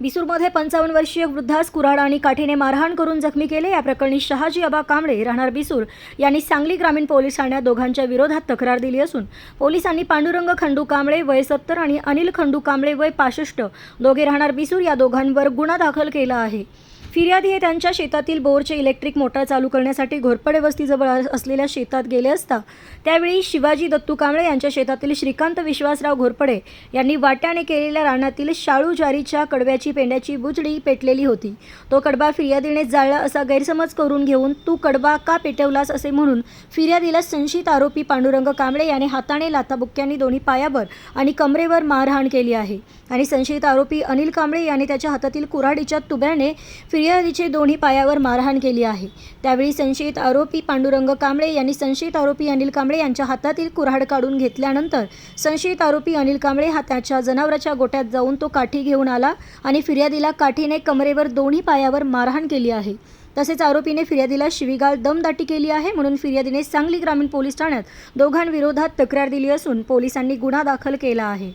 बिसूरमध्ये पंचावन्न वर्षीय वृद्धास कुऱ्हाड आणि काठीने मारहाण करून जखमी केले. या प्रकरणी शहाजी अबा कांबळे राहणार बिसूर यांनी सांगली ग्रामीण पोलीस ठाण्यात दोघांच्या विरोधात तक्रार दिली असून पोलिसांनी पांडुरंग खंडू कांबळे वय सत्तर आणि अनिल खंडू कांबळे वय पासष्ट दोघे राहणार बिसूर या दोघांवर गुन्हा दाखल केला आहे. फिर्यादी हे त्यांच्या शेतातील बोरचे इलेक्ट्रिक मोटार चालू करण्यासाठी घोरपडे वस्तीजवळ असलेल्या शेतात गेले असता त्यावेळी शिवाजी दत्तू कांबळे यांच्या शेतातील श्रीकांत विश्वासराव घोरपडे यांनी वाट्याने केलेल्या रानातील शाळू जारीच्या कडव्याची पेंड्याची बुजडी पेटलेली होती. तो कडबा फिर्यादीने जाळला असा गैरसमज करून घेऊन तू कडबा का पेटवलास असे म्हणून फिर्यादीला संशयित आरोपी पांडुरंग कांबळे याने हाताने लाथाबुक्क्यांनी दोन्ही पायावर आणि कमरेवर मारहाण केली आहे. आणि संशयित आरोपी अनिल कांबळे याने त्याच्या हातातील कुऱ्हाडीच्या तुब्याने फिर्यादीचे दोन्ही पायावर मारहाण केली आहे. त्यावेळी संशयित आरोपी पांडुरंग कांबळे यांनी संशयित आरोपी अनिल कांबळे यांच्या हातातील कुऱ्हाड काढून घेतल्यानंतर संशयित आरोपी अनिल कांबळे हा त्याच्या जनावराच्या गोट्यात जाऊन तो काठी घेऊन आला आणि फिर्यादीला काठीने कमरेवर दोन्ही पायावर मारहाण केली आहे. तसेच आरोपीने फिर्यादीला शिवीगाळ दमदाटी केली आहे म्हणून फिर्यादीने सांगली ग्रामीण पोलीस ठाण्यात दोघांविरोधात तक्रार दिली असून पोलिसांनी गुन्हा दाखल केला आहे.